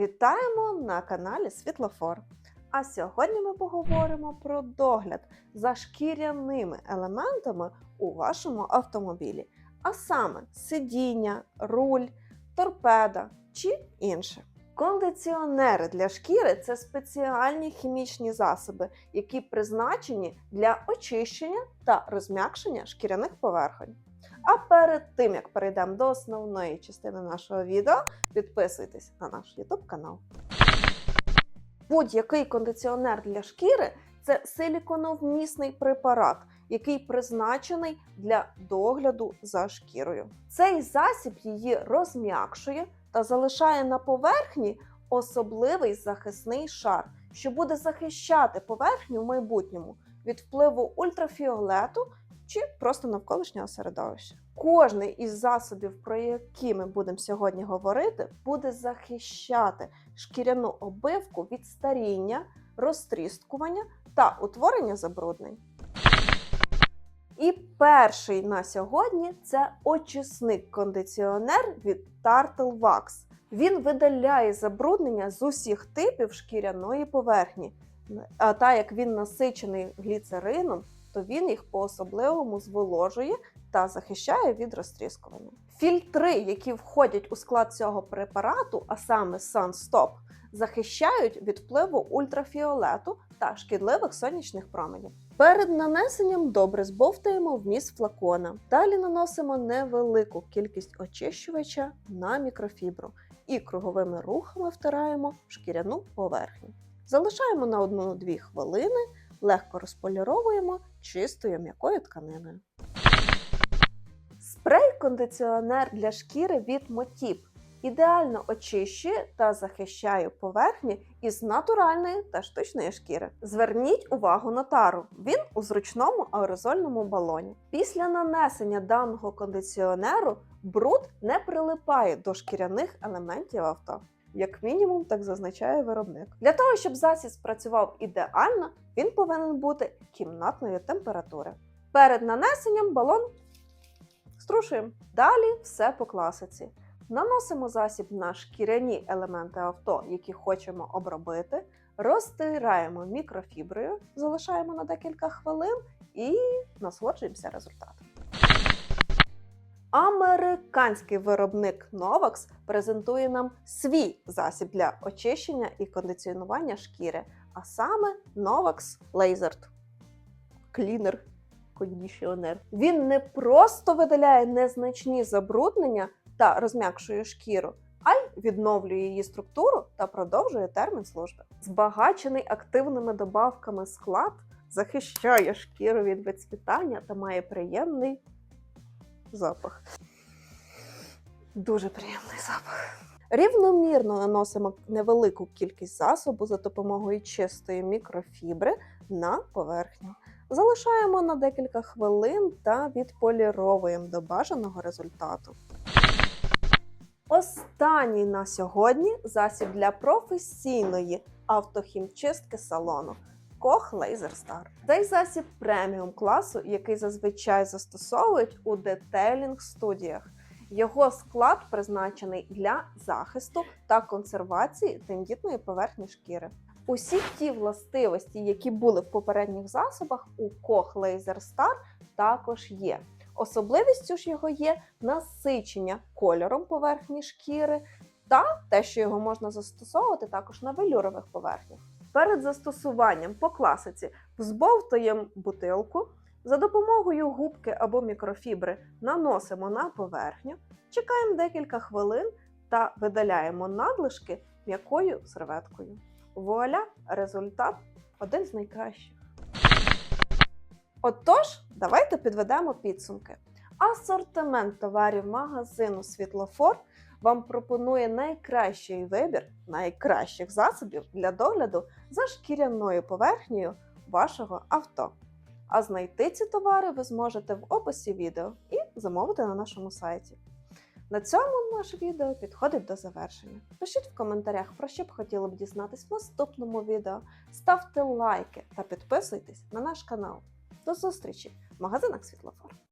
Вітаємо на каналі Світлофор. А сьогодні ми поговоримо про догляд за шкіряними елементами у вашому автомобілі, а саме сидіння, руль, торпеда чи інше. Кондиціонери для шкіри це спеціальні хімічні засоби, які призначені для очищення та розм'якшення шкіряних поверхонь. А перед тим як перейдемо до основної частини нашого відео, підписуйтесь на наш YouTube канал. Будь-який кондиціонер для шкіри це силіконовмісний препарат, який призначений для догляду за шкірою. Цей засіб її розм'якшує та залишає на поверхні особливий захисний шар, що буде захищати поверхню в майбутньому від впливу ультрафіолету чи просто навколишнього середовища. Кожний із засобів, про які ми будемо сьогодні говорити, буде захищати шкіряну обивку від старіння, розтріскування та утворення забруднень. І перший на сьогодні це очисник кондиціонер від Turtle Wax. Він видаляє забруднення з усіх типів шкіряної поверхні. А так як він насичений гліцерином, то він їх по-особливому зволожує та захищає від розтріскування. Фільтри, які входять у склад цього препарату, а саме SunStop, захищають від впливу ультрафіолету та шкідливих сонячних променів. Перед нанесенням добре збовтаємо вміст флакона. Далі наносимо невелику кількість очищувача на мікрофібру і круговими рухами втираємо в шкіряну поверхню. Залишаємо на 1-2 хвилини, легко розполіровуємо чистою м'якою тканиною. Спрей-кондиціонер для шкіри від Мотіп ідеально очищує та захищає поверхні із натуральної та штучної шкіри. Зверніть увагу на тару. Він у зручному аерозольному балоні. Після нанесення даного кондиціонеру бруд не прилипає до шкіряних елементів авто. Як мінімум, так зазначає виробник. Для того, щоб засіб спрацював ідеально, він повинен бути кімнатної температури. Перед нанесенням балон струшуємо. Далі все по класиці. Наносимо засіб на шкіряні елементи авто, які хочемо обробити, розтираємо мікрофіброю, залишаємо на декілька хвилин і насолоджуємося результатом. Американський виробник Novax презентує нам свій засіб для очищення і кондиціонування шкіри, а саме Novax Lasered Cleaner Conditioner. Він не просто видаляє незначні забруднення та розм'якшує шкіру, а й відновлює її структуру та продовжує термін служби. Збагачений активними добавками склад захищає шкіру від відцвітання та має приємний запах. Дуже приємний запах. Рівномірно наносимо невелику кількість засобу за допомогою чистої мікрофібри на поверхню. Залишаємо на декілька хвилин та відполіровуємо до бажаного результату. Останній на сьогодні засіб для професійної автохімчистки салону. Koch Laser Star. Цей засіб преміум класу, який зазвичай застосовують у детейлінг студіях. Його склад призначений для захисту та консервації тендітної поверхні шкіри. Усі ті властивості, які були в попередніх засобах, у Koch Laser Star також є. Особливістю ж його є насичення кольором поверхні шкіри та те, що його можна застосовувати також на велюрових поверхнях. Перед застосуванням по класиці взбовтуємо бутилку, за допомогою губки або мікрофібри наносимо на поверхню, чекаємо декілька хвилин та видаляємо надлишки м'якою серветкою. Вуаля, результат один з найкращих. Отож, давайте підведемо підсумки. Асортимент товарів магазину Світлофор вам пропонує найкращий вибір найкращих засобів для догляду за шкіряною поверхнею вашого авто. А знайти ці товари ви зможете в описі відео і замовити на нашому сайті. На цьому наше відео підходить до завершення. Пишіть в коментарях, про що б хотіли б дізнатись в наступному відео. Ставте лайки та підписуйтесь на наш канал. До зустрічі в магазинах Світлофор.